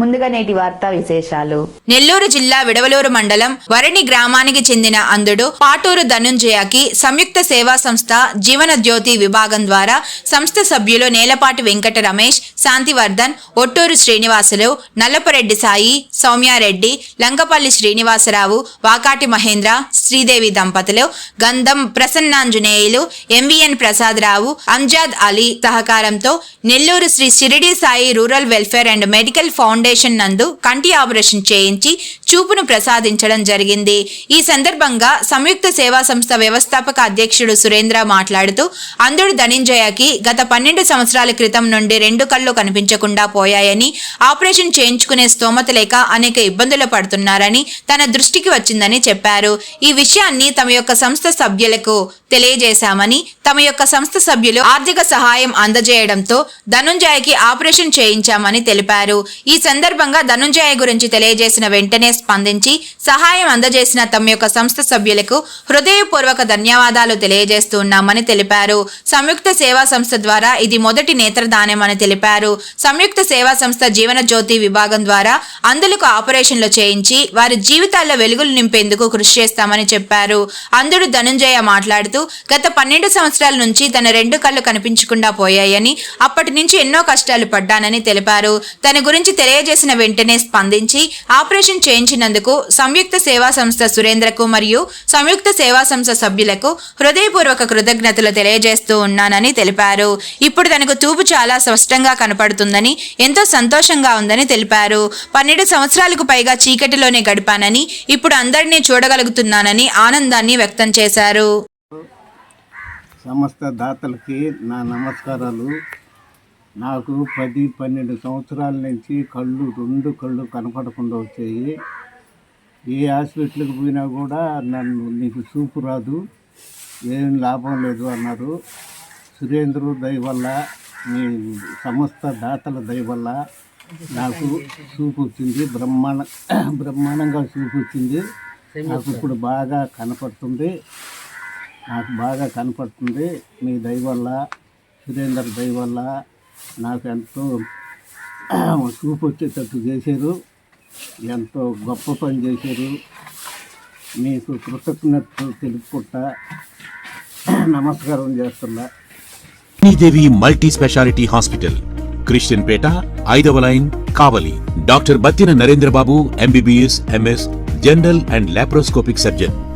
ముందుగా నేటి వార్తా విశేషాలు. నెల్లూరు జిల్లా విడవలూరు మండలం వరణి గ్రామానికి చెందిన అందుడు పాటూరు ధనుంజయకి సంయుక్త సేవా సంస్థ జీవన జ్యోతి విభాగం ద్వారా సంస్థ సభ్యులు నేలపాటి వెంకట రమేష్ శాంతివర్ధన్ ఒట్టూరు శ్రీనివాసులు నల్లపరెడ్డి సాయి సౌమ్యారెడ్డి లంకపల్లి శ్రీనివాసరావు వాకాటి మహేంద్ర శ్రీదేవి దంపతులు గంధం ప్రసన్నాంజనేయులు ఎంవిఎన్ ప్రసాదరావు అంజాద్ అలీ సహకారంతో Nellore Sri Shirdi Sai rural welfare and medical foundation నందు కంటి ఆపరేషన్ చేయించి చూపును ప్రసాదించడం జరిగింది. ఈ సందర్భంగా సంయుక్త సేవా సంస్థ వ్యవస్థాపక అధ్యక్షుడు సురేంద్ర మాట్లాడుతూ అందుడు ధనంజయకి గత పన్నెండు సంవత్సరాల క్రితం నుండి రెండు కళ్ళు కనిపించకుండా పోయాయని ఆపరేషన్ చేయించుకునే స్తోమత లేక అనేక ఇబ్బందులు పడుతున్నారని తన దృష్టికి వచ్చిందని చెప్పారు. ఈ విషయాన్ని తమ యొక్క సంస్థ సభ్యులకు తెలియజేశామని తమ యొక్క సంస్థ సభ్యులు ఆర్థిక సహాయం అందజేయడంతో ధనుంజయకి ఆపరేషన్ చేయించామని తెలిపారు. ఈ సందర్భంగా సందర్భంగా ధనుంజయ గురించి తెలియజేసిన వెంటనే స్పందించి సహాయం అందజేసిన తమ యొక్క సంస్థ సభ్యులకు హృదయపూర్వక ధన్యవాదాలు తెలియజేస్తున్నామని తెలిపారు. సంయుక్త సేవా సంస్థ ద్వారా ఇది మొదటి నేత్రదానం అని తెలిపారు. సంయుక్త సేవా సంస్థ జీవన జ్యోతి విభాగం ద్వారా అందులకు ఆపరేషన్లు చేయించి వారి జీవితాల్లో వెలుగులు నింపేందుకు కృషి చేస్తామని చెప్పారు. అందుడు ధనుంజయ మాట్లాడుతూ గత పన్నెండు సంవత్సరాల నుంచి తన రెండు కళ్ళు కనిపించకుండా పోయాయని అప్పటి నుంచి ఎన్నో కష్టాలు పడ్డానని తెలిపారు. తన గురించి చేసిన వెంటనే స్పందించి ఆపరేషన్ చేయించినందుకు సంయుక్త సేవా సంస్థ సురేంద్రకు మరియు సంయుక్త సేవా సంస్థ సభ్యులకు హృదయపూర్వక కృతజ్ఞతలు తెలియజేస్తూ ఉన్నానని తెలిపారు. ఇప్పుడు తనకు తూపు చాలా స్పష్టంగా కనపడుతుందని ఎంతో సంతోషంగా ఉందని తెలిపారు. పన్నెండు సంవత్సరాలకు పైగా చీకటిలోనే గడిపానని ఇప్పుడు అందరినీ చూడగలుగుతున్నానని ఆనందాన్ని వ్యక్తం చేశారు. సమస్త దాతలకి నా నమస్కారాలు. నాకు పది పన్నెండు సంవత్సరాల నుంచి కళ్ళు రెండు కళ్ళు కనపడకుండా వచ్చాయి. ఏ హాస్పిటల్కి పోయినా కూడా నన్ను నీకు చూపు రాదు ఏం లాభం లేదు అన్నారు. సురేంద్రు దయ వల్ల మీ సమస్త దాతల దయ వల్ల నాకు చూపు వచ్చింది. బ్రహ్మాండ బ్రహ్మాండంగా చూపు వచ్చింది. నాకు ఇప్పుడు బాగా కనపడుతుంది. నాకు బాగా కనపడుతుంది. మీ దయ వల్ల సురేందర్ దయ వల్ల నాకు ఎంతో చూపు వచ్చేటట్టు చేశారు. ఎంతో గొప్ప పని చేశారు. మీకు కృతజ్ఞతలు తెలుపుకుంటా నమస్కారం చేస్తున్నా. Devi multi speciality hospital Christian Peta ఐదవ line Kavali. Doctor Battina Narendrababu MBBS MS general and laparoscopic surgeon.